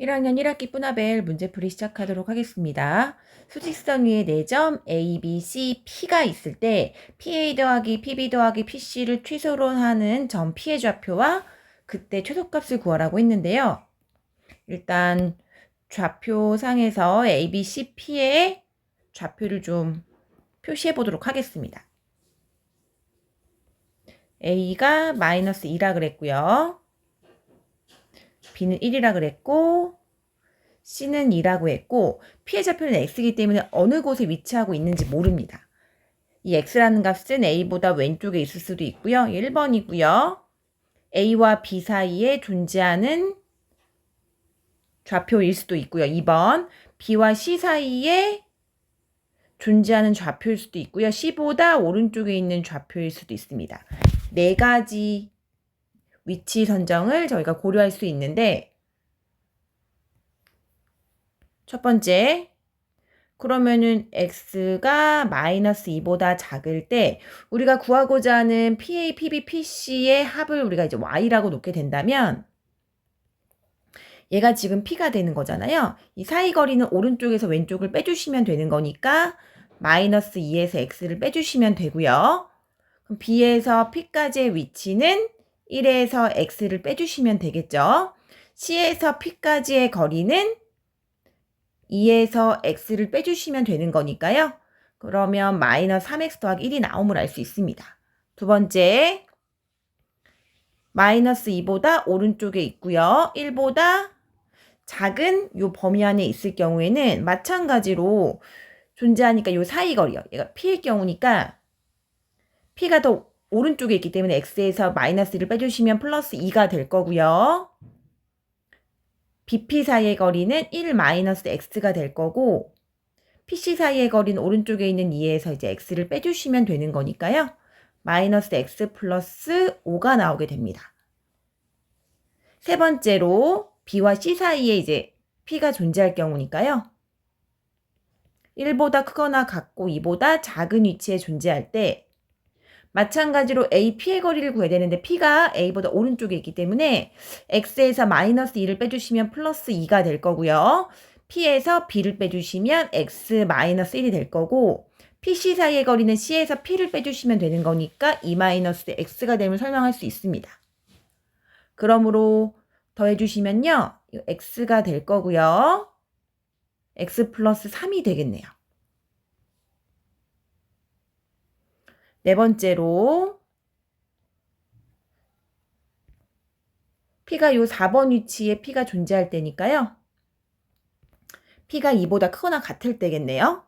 1학년 1학기 뿌나벨 문제풀이 시작하도록 하겠습니다. 수직선 위에 4점 A, B, C, P가 있을 때 PA 더하기 PB 더하기 PC를 최소로 하는 점 P의 좌표와 그때 최소값을 구하라고 했는데요. 일단 좌표상에서 A, B, C, P의 좌표를 좀 표시해 보도록 하겠습니다. A가 마이너스 2라 그랬고요. B는 1이라 그랬고 C는 2라고 했고 피해 좌표는 X이기 때문에 어느 곳에 위치하고 있는지 모릅니다. 이 X라는 값은 A보다 왼쪽에 있을 수도 있고요. 1번이고요. A와 B 사이에 존재하는 좌표일 수도 있고요. 2번 B와 C 사이에 존재하는 좌표일 수도 있고요. C보다 오른쪽에 있는 좌표일 수도 있습니다. 네 가지 위치 선정을 저희가 고려할 수 있는데 첫 번째 그러면은 x가 마이너스 2보다 작을 때 우리가 구하고자 하는 PA, PB, PC의 합을 우리가 이제 y라고 놓게 된다면 얘가 지금 p가 되는 거잖아요. 이 사이 거리는 오른쪽에서 왼쪽을 빼주시면 되는 거니까 마이너스 2에서 x를 빼주시면 되고요. 그럼 b에서 p까지의 위치는 1에서 x를 빼주시면 되겠죠. C에서 P까지의 거리는 2에서 x를 빼주시면 되는 거니까요. 그러면 마이너스 3x 더하기 1이 나옴을 알 수 있습니다. 두 번째, 마이너스 2보다 오른쪽에 있고요. 1보다 작은 요 범위 안에 있을 경우에는 마찬가지로 존재하니까 요 사이 거리요. 얘가 P일 경우니까 P가 더 오른쪽에 있기 때문에 x에서 마이너스 1을 빼주시면 플러스 2가 될 거고요. BP 사이의 거리는 1 마이너스 x가 될 거고 PC 사이의 거리는 오른쪽에 있는 2에서 이제 x를 빼주시면 되는 거니까요. 마이너스 x 플러스 5가 나오게 됩니다. 세 번째로 B와 C 사이에 이제 P가 존재할 경우니까요. 1보다 크거나 같고 2보다 작은 위치에 존재할 때 마찬가지로 A, P의 거리를 구해야 되는데 P가 A보다 오른쪽에 있기 때문에 X에서 마이너스 2를 빼주시면 플러스 2가 될 거고요. P에서 B를 빼주시면 X 마이너스 1이 될 거고 PC 사이의 거리는 C에서 P를 빼주시면 되는 거니까 2 마이너스 X가 됨을 설명할 수 있습니다. 그러므로 더해주시면요. X가 될 거고요. X 플러스 3이 되겠네요. 네 번째로 P가 요 4번 위치에 P가 존재할 때니까요. P가 2보다 크거나 같을 때겠네요.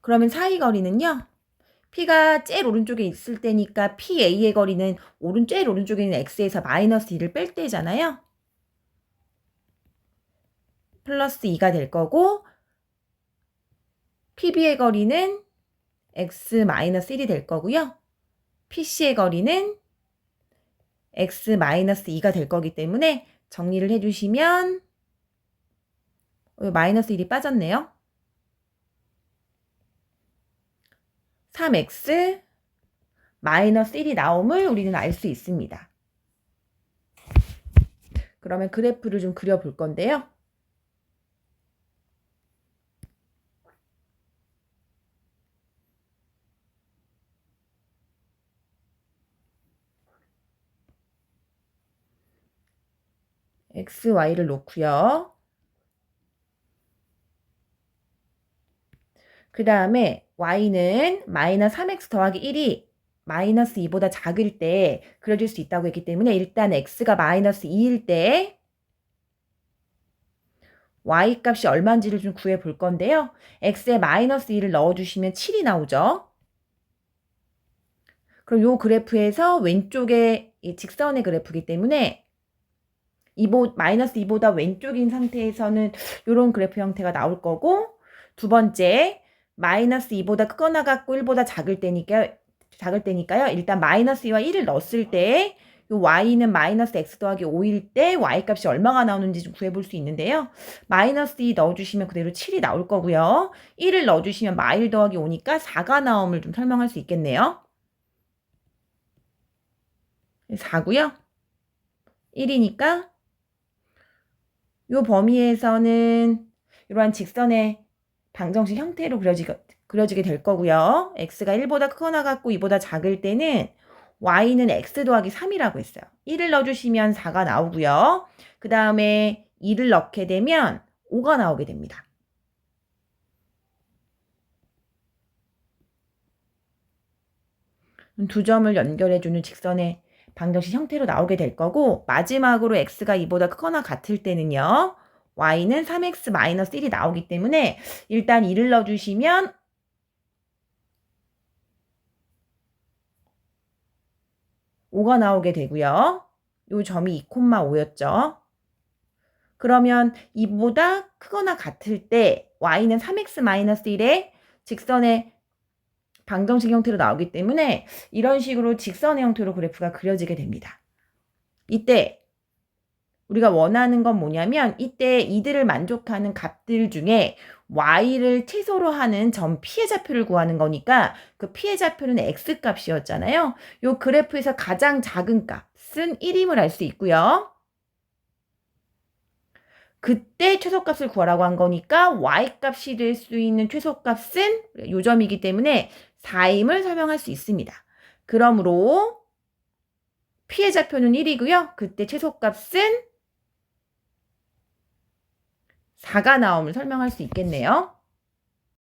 그러면 사이 거리는요. P가 제일 오른쪽에 있을 때니까 PA의 거리는 오른 제일 오른쪽에 있는 X에서 마이너스 2를 뺄 때잖아요. 플러스 2가 될 거고 PB의 거리는 x-1이 될 거고요. PC의 거리는 x-2가 될 거기 때문에 정리를 해주시면 마이너스 1이 빠졌네요. 3x 마이너스 1이 나옴을 우리는 알 수 있습니다. 그러면 그래프를 좀 그려볼 건데요. X, y를 놓고요. 그 다음에 y는 마이너스 3x 더하기 1이 마이너스 2보다 작을 때 그려줄 수 있다고 했기 때문에 일단 x가 마이너스 2일 때 y 값이 얼마인지를 좀 구해 볼 건데요. x에 마이너스 2를 넣어주시면 7이 나오죠. 그럼 요 그래프에서 왼쪽에 직선의 그래프이기 때문에 2보, 마이너스 2보다 왼쪽인 상태에서는 이런 그래프 형태가 나올 거고 두 번째 마이너스 2보다 크거나 같고 1보다 작을 때니까 작을 때니까요. 일단 마이너스 2와 1을 넣었을 때 요 y는 마이너스 x 더하기 5일 때 y 값이 얼마가 나오는지 좀 구해볼 수 있는데요. 마이너스 2 넣어주시면 그대로 7이 나올 거고요. 1을 넣어주시면 마일 더하기 5니까 4가 나옴을 좀 설명할 수 있겠네요. 4고요. 1이니까 요 범위에서는 이러한 직선의 방정식 형태로 그려지게, 그려지게 될 거고요. x가 1보다 크거나 같고 2보다 작을 때는 y는 x 더하기 3이라고 했어요. 1을 넣어주시면 4가 나오고요. 그 다음에 2를 넣게 되면 5가 나오게 됩니다. 두 점을 연결해주는 직선의 방정식 형태로 나오게 될 거고 마지막으로 x가 2보다 크거나 같을 때는요. y는 3x-1이 나오기 때문에 일단 2를 넣어주시면 5가 나오게 되고요. 요 점이 2,5였죠. 그러면 2보다 크거나 같을 때 y는 3x-1의 직선의 방정식 형태로 나오기 때문에 이런 식으로 직선의 형태로 그래프가 그려지게 됩니다. 이때 우리가 원하는 건 뭐냐면 이때 이들을 만족하는 값들 중에 y를 최소로 하는 점 피해 좌표를 구하는 거니까 그 피해 좌표는 x 값이었잖아요. 요 그래프에서 가장 작은 값은 1임을 알 수 있고요. 그때 최소값을 구하라고 한 거니까 y값이 될 수 있는 최소값은 요 점이기 때문에 4임을 설명할 수 있습니다. 그러므로 피해 좌표는 1이고요. 그때 최소값은 4가 나옴을 설명할 수 있겠네요.